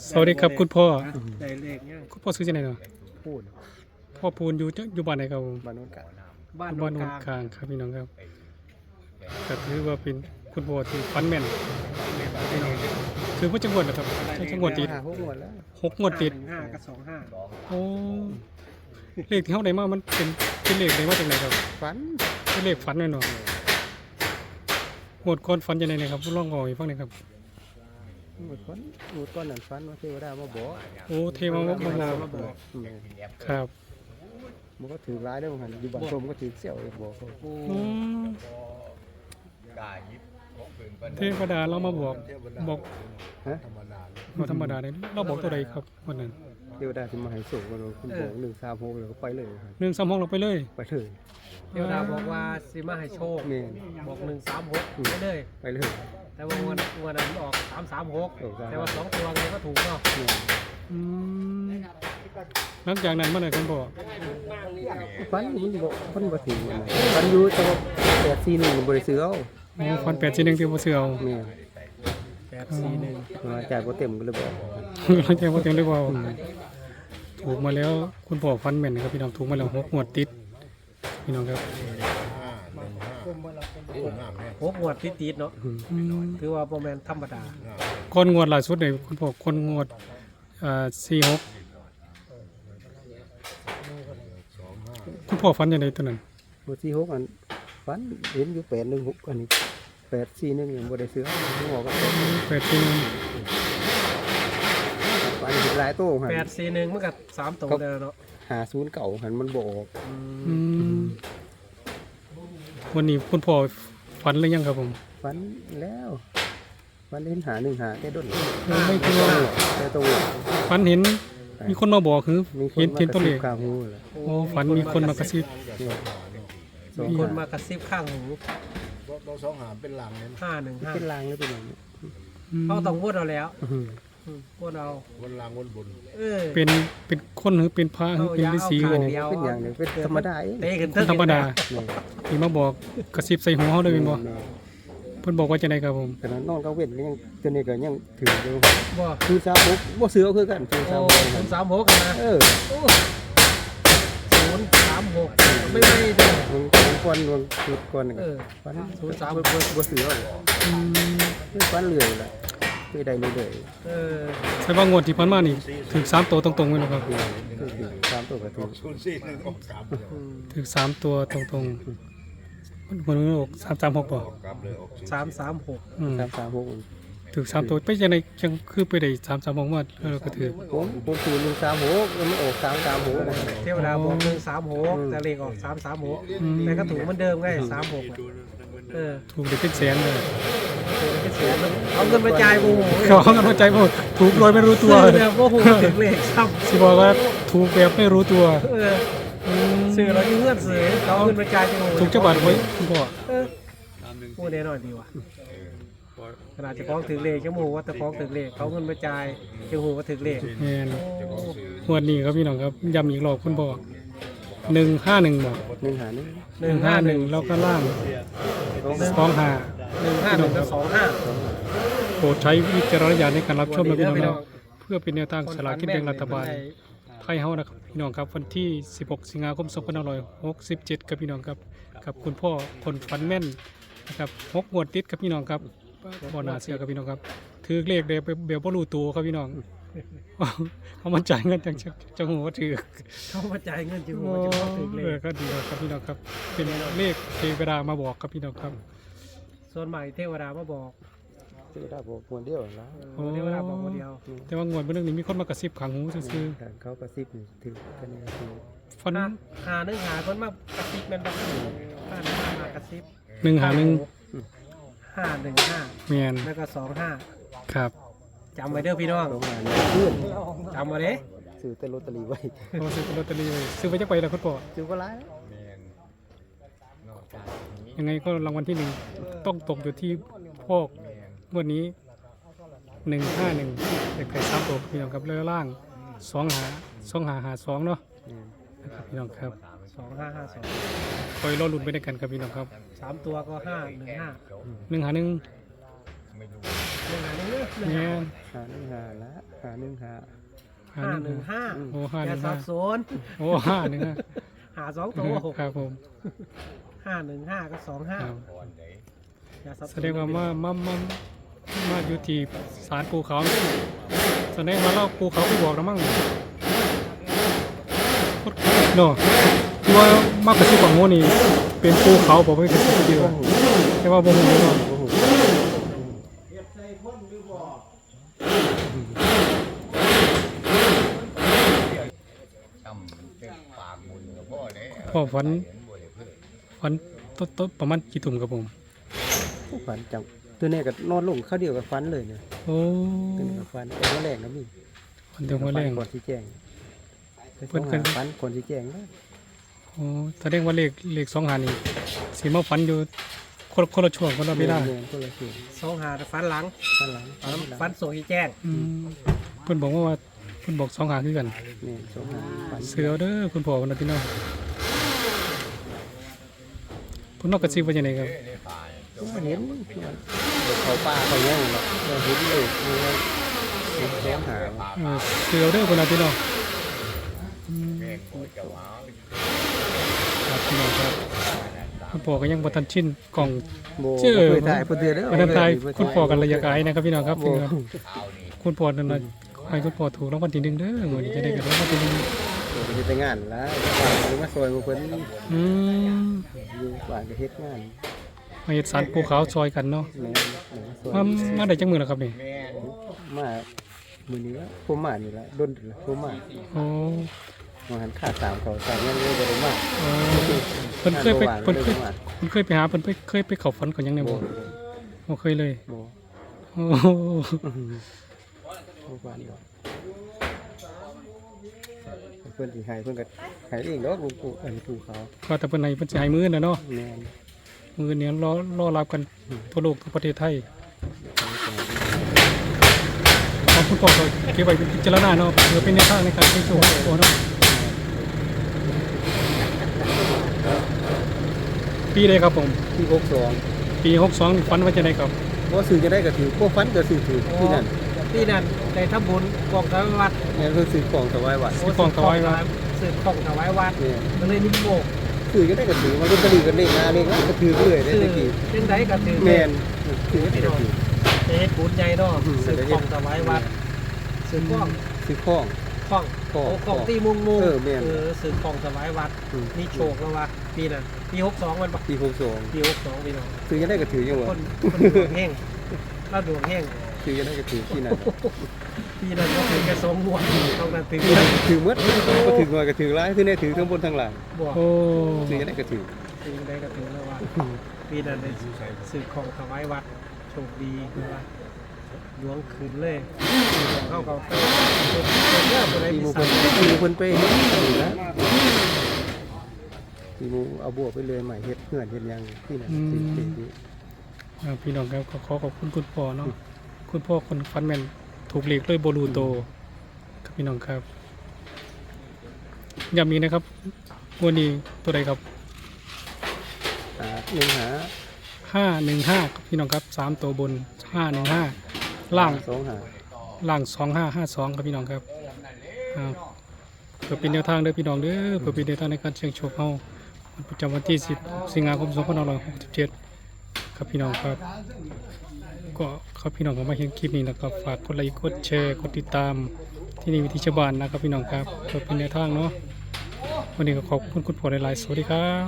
สวัสดีครับคุณพ่อ ได้เลขเนี่ยคุณพ่อซื้อที่ไหนเนาะพูดพ่อปูนอยู่จังอยู่บ้านไหนครับผมบ้านโนนกลางบ้านบ้านโนโนนนกกลางลางครับพี่น้องครับก็ถือว่าเป็นคุณพ่อที่ฟันแม่นพี่น้องคือว่าจังหวัดนะครับจังหวัดติดหาหกงวดแล้วหกงวดติดห้ากับสองห้าโอ้เลขที่เฮาได้มามันเป็นเป็นเลขได้มาจากไหนครับฝันเป็นเลขฝันแน่นอนหมดคนฝันยังไงครับลองบอกให้ฟังหน่อยครับ หมดก้อนหมดก้อนนั่นฝันว่าเทวดามาบอกโอ้เทมาบอกเทมาวดาบมาอกบอก Ừ. ครับมันก็ถือร้ายได้เหมือนกันอยู่บ้านชมก็ถือเสี่ยวเลยบอกเขาอืมเทวดาเรามาบอกบอกฮะบ่ธรรมดาเลยเราบอกตัวใดครับวันนั้น เทวดาที่มาให้สูงกันคุณบอกหนึ่งสามหกเลยก็ไปเลยครับหนึ่งสามห้องเราไปเลย ไปเลยเทวดาบอกว่าสิมาให้โชคแม่นบอกหนึ่งสามหกไปเลย ไปเลย แต่ว่าวันวันนั้นออกสามสามหกออก336แต่ว่าสองตัวไงก็ถูกเนาะแม่นอืมหลังจากนั้นเมื่อไหร่คุณบอกฝันมันบอกฝันบ่ถึงมันนะฝันอยู่แต่ว่าแปดสี่หนึ่งบริสุทธิ์เอาโอ้ฟันแปดสี่หนึ่งที่บ่เสือเอาแม่นแปดสี่หนึ่งมาจ่ายบ่เต็มก็เลยบอกหลังจากว่าเต็มได้บ่า ถูกมาแล้ว คุณพ่อฟันแม่นนะครับพี่น้องถูกมาแล้วหกงวดติด พี่น้องครับหกงวดติดติดๆเนาะอืมถือว่าโปรแมนธรรมดาก่อนงวดล่าสุดเนี่ยคุณพ่อคนงวดอ่าสี่หกคุณพ่อฟันยังไงตัวนั้นบทที่หกอันฝันเห็นอยู่แปดหนึ่งหกอันนี้แปดสี่หนึ่งยังบ่ได้ซื้อหัวก็แปดแปดสี่หนึ่งฝันเห็นหลายโต้หันแปดสี่หนึ่งมันกับสามตัวเลยเนาะหาศูนย์เก่าหันมันบอกอืมวันนี้คุณพ่อฝันหรือยังครับผม ฝันแล้วฝันเห็นหาหนึ่งหาแค่ด้นยังไม่คิดว่าแค่ตัวฝันเห็นมีคนมาบอกคือมีคนเห็นมาเห็นกตัวระเลซิบขข้างหูเลยโอ้ฝันมีคนมากระซิบสองมีคนหามากระซิบข้างหูเราสองหามเป็นหลังเนี่ยห้าหนึ่งห้าเป็นลางหรือเป็นอย่างนี้เขาต้องพูดเอาแล้ว อื้อหืออืมพูดเอาวนหลังวนบนเออเป็นเป็นคนหรือเป็นพระหรือเป็นฤาษีเอาบ่ยาวเดียวเป็นอย่างหนี้เป็นธรรมดาเองเตะกันคนธรรมดานี่ที่มาบอกกระซิบใส่หัวเฮาได้เป็นบ่นี่เพิ่นบอกว่าจังไดครับผมขนาดนอนก็เว้นก็ยังตัวนี้ก็ยังถืออยู่บ่คือสามหกบ่เสือคือกันคือโอ้สามหกศูนย์สามหกนะเออโอ้ศูนย์สามหกไม่ไม่เด้อมันมันกวนมันจุดกวนเออฟันศูนย์สามบ่บ่บ่เสือเลยอืมคือฟันเลื่อยล่ะ คือได้เรื่อยเออใช่ว่างวดที่ผ่านมานี่ถึงสามตัวตรงๆไว้แล้วครับๆคือคือคือตามตัวก็ถือศูนย์สี่หนึ่งออกสามเดียวอืมถึงสามตัวตรงๆมันมันออกสามสามหกบ่ออกกลับเลยออกศูนย์สามสามหกอืมสามสามหกถึงสามตัวไปจังไดจังคือไปได้สามสามหกมาเออก็ถือ ผมผมถือหนึ่งสามหกแล้วมันออกสามสามหกเทวดาบอกหนึ่งสามหกแต่เลขออกสามสามหกอืม แต่ก็ถูกเหมันเดิมไงสามหกเออถูกได้เป็นแสนเลยถูก เป็นแสนมันเอาเงินมาจ่ายโอ้โหเขากันว่าใจบ่ถูกโดยไม่รู้ตัวซื้อแบบโอ้โหถึงเลขซ้สิบอกว่าถูกแบบไม่รู้ตัวำเออซื้อแล้วยิ่งเงื่อนซื้อเขาเอาเงินมาจ่ายจังโอ้โหถูกจังหวัดไว้คุณพ่อเออโอ้แน่นอนดีว่ะขนาดเจะฟ้าของถึงเลขชั่วโมงว่าแต่ฟ้าของถึงเลขเขาเอาเงินมาจ่ายจังโหว่าถึงเลขแม่นโอ้งวดนี้ครับพี่น้องครับย้ำอีกรอบคุณพ่อ151บ่หนึ่งหาหนึ่งหนึ่งห้าหนึ่ง151แล้วก็ล่างสองสองห้า หนึ่งห้าหนึ่งกับสองห้าโปรดใช้วิจารณญาณในการรับชมนะพี่น้องนะเพื่อเป็นแนวทางสลากกินแบ่งรัฐบาลไทยเฮานะครับพี่น้องครับวันที่ 16 สิงหาคม2567ครับพี่น้องครับกับคุณพ่อคนฟันแม่นนะครับหกงวดติดครับพี่น้องครับบ่น่าเชื่อครับพี่น้องครับถือเลขเดียวเบลบ่รู้ตัวครับพี่น้องเขามันจ่ายเงินจังจังหัวถือเขามาจ่ายเงินจังโหโอ้ว่าจะฟ้าถึงเลเออขก็ดีครับพี่น้องครับเป็นเลขเทวดามาบอกครับพี่น้องครับ ส่วนใหม่เทวดามาบอกเทวดาบอกคนเดียวแล้วเออเทวดาบอกคนเดียวแต่ว่างวดเมื่อนึงนี้มีคนมากระซิบขังหูซื่อเขากระซิบนี่ถือกันนี่คือๆฟันหาหาหนึ่งหาคนมากระซิบแมันบอกห้าหนึ่งห้ามากระซิบหนึ่งหาหนึ่งห้าหนึ่งห้าแมนแล้วก็สองห้าครับจำไว้เด้อพี่น้องโรงงานเนี่ยเพื่อนจำไว้เด้ ซื้อแต่ลอตเตอรี่ไว้โอ้ซื้อลอตเตอรี่ไว้ซื้อไปจักไปแล้วคุณพ่อซื้อก็ร้าย ยังไงก็รางวัลที่หนึ่งต้องตกอยู่ที่พ่องวันนี้หนึ่งห้าหนึ่งเด็กไก่สามตัวพี่น้องครับเรือล่างสองหาสองหาหาสองเนาะนะครับพี่น้องครับสองห้าห้าสองคอยรอลุ้นไปด้วยกันครับพี่น้องครับสามตัวก็ห้าหนึ่งห้าหนึ่งหาหนึ่งหนึ่งหาหนึ่งเด้อแม่นหาหนึ่งหาละหาหนึ่งหาห้าห้าหหนึ่นึ่งงห้าโอ้ห้าหอย่านึ่งสัห้าบสนโอ้ห้าหนึ่งห้าหาสองตัวหกครับผม ห้าหนึ่งห้าก็สองห้าครับอย่าสับสนแสดงว่ามามามามาอยู่ที่ศาลปูเขาแสดงว่าเราปูเขาไปบอกแล้วมั้งเนาะที่ว่ามากกว่าที่ฝั่งโน้นนี่เป็นปูเขาบอกไม่เป็นปูเดียวแต่ว่าบ่ฮู้เนาะโอ้โหพ่อฝัน ฝันต้นต้นประมาณกี่ตุ่มครับผมฝันจังตัวนี้ก็นอนลงเข้าเดียวกับฟันเลยเนี่ยโอ้ตัวนี้กับฟันแต่ว่าแรงนะมีฝันเดียวมาแรง ก่อนที่แจ้งเพิ่นเพิ่นเพิ่นฟันก่อนที่แจ้งนะโอ้แสดงว่าเลขเลขสองหานี่สีมาฝันอยู่คนคนละช่วงคนละเวลาแม่นคนละส่วนสองหาฟันหลังฟันหลังฟันฟันโซอีแจ้งอืมเพิ่นบอกว่าว่าเพิ่นบอกสองหาคือกันแม่นสองหาฟันเสือเอาเด้อคุณพ่อวันนั้นพี่น้อง คุณนอกกระซิบว่าจังไดครับเห็นเขาป่าเขาแย่งเนาะเราเห็นเลยมีว่าเห็นแย้มหาเออเสือเอาเด้อคนนั้นพี่น้องอืมครับพี่น้องครับคุณพ่อก็ยังบ่ทันชินกล่องโบเชื่อเคยถ่ายเพิ่นเดือนเด้อวันนั้นตายคุณพ่อกันระยะไกลนะครับพี่น้องครับพี่น้องครับคุณพ่อนั่นน่ะขอให้คุณพ่อถูกรางวัลที่หนึ่งเด้อมื้อนี้จะได้กันรางวัลที่หนึ่ง โอ้ยแต่งานแล้วหรือว่าซอยบ่เพิ่นอืมอยู่บ้านก็เฮ็ดงานมาเฮ็ดสารปูขาวซอยกันเนาะแม่นแม่นซอยมามาได้จังมื้อแล้วครับนี่มามื้อนี้ว่าผมมานี่ละดนละผมมาโอ้มาหันค่าตามเขาตามยังเลยบ่ได้มาโอ้เพิ่นเคยไปงานเพิ่นบ่เคยว่างเพิ่นเคยไปหาเพิ่นไปเคยไปเข้าฝันก่อนยังไงเลยบ่บ่บ่เคยเลยบ่โอ้ บ่บ่านดอก เพิ่นสิให้เพิ่นก็ให้เองดอกลูกปู่อันนี้ปู่เขาก็แต่เพิ่นให้เพิ่นสิให้มื้อน่ะเนาะแม่นมื้อนี้รอรอรับกันทั่วโลกทั่วประเทศไทยขอบคุณพ่อก็เก็บไว้เป็นพิจารณาเนาะเพื่อเป็นแนวทางในการใช้ชีวิตของตัวเนาะปีใดครับผม ที่62ปี62ฝันว่าจะได้ครับบ่ซื้อจะได้ก็ถือบ่ฟันก็ซื้อถือที่นั่น ที่นั่นได้ทำบุญกองถวายวัดแม่นเพิ่นซื้อของถวายวัด ซื้อของถวายวัด ซื้อของถวายวัดเนี่ย ก็เลยนิมนต์ซื้อจะได้ก็ถือมันลอตเตอรี่ก็เลขหน้าเลขหลังก็ถือเรื่อยได้ซื้อตะกี้จังไดก็ถือแม่นซื้อจะได้ก็ถือเฮ็ดบุญใหญ่เนาะอืม ซื้อของถวายวัดซื้อของซื้อของของของโอ้ของตีมุงมุงเออแม่นเออซื้อของถวายวัดอืมนี่โชคแล้ววะปีนั้นปี62มันบ่ปี62ปี62พี่น้อง ซื้อจะได้ก็ถือยังวะคนคนดวงแห้งเราดวงแห้ง ซื้อจะได้ก็ถือที่นั่นปีนั้นก็ถือแค่สองงวดต้องนั้นถือที่นั่นถือหมดก็ถือหน่อยก็ถือหลายที่นี่ถือทั้งบนทั้งล่างบ่โอ้ซื้อจะได้ก็ถือถือได้ก็ถือแล้วว่าปีนั้นได้ซื้อของถวายวัดโชคดีคือว่าหลวงขึ้นเลยเข้าเขาเตอร์เยอะตัวไหนปีมีหมูสัเพิ่ตนว์ปีหมูเพิ่นไปเฮ็ดนี่นะปีหมูเอาบัวไปเลยใหม่เฮ็ดเพื่อนเฮ็ดหยังที่นั่นที่ที่ที่อ่าพี่น้องครับก็ขอขอบคุณคุณพ่อเนาะ คุณพ่อคนฟันแม่นถูกหลีกเลยโบลูโตครับพี่น้องครับย้ำอีกนะครับวันนี้ตัวใดครับหาหนึ่งหาห้าหนึ่งห้าครับพี่น้องครับสามตัวบนห้าหนึ่งห้าล่างสองหาล่างสองห้าห้าสองครับพี่น้องครับอ่าเพื่อเป็นแนวทางเด้อพี่น้องเด้อเพื่อเป็นแนวทางในการเสี่ยงโชคเฮาวันประจำวันที่สิบสิงหาคมสองพันห้าร้อยหกสิบเจ็ด ครับพี่น้องครับ ก็ครับพี่น้องผมมาเห็นคลิปนี้นะครับฝากกดไลค์กดแชร์กดติดตามที่นี่วิธีชาวบ้านนะครับพี่น้องครับเพื่อเป็นแนวทางเนาะวันนี้ก็ขอบคุณคุณพ่อหลายๆสวัสดีครับ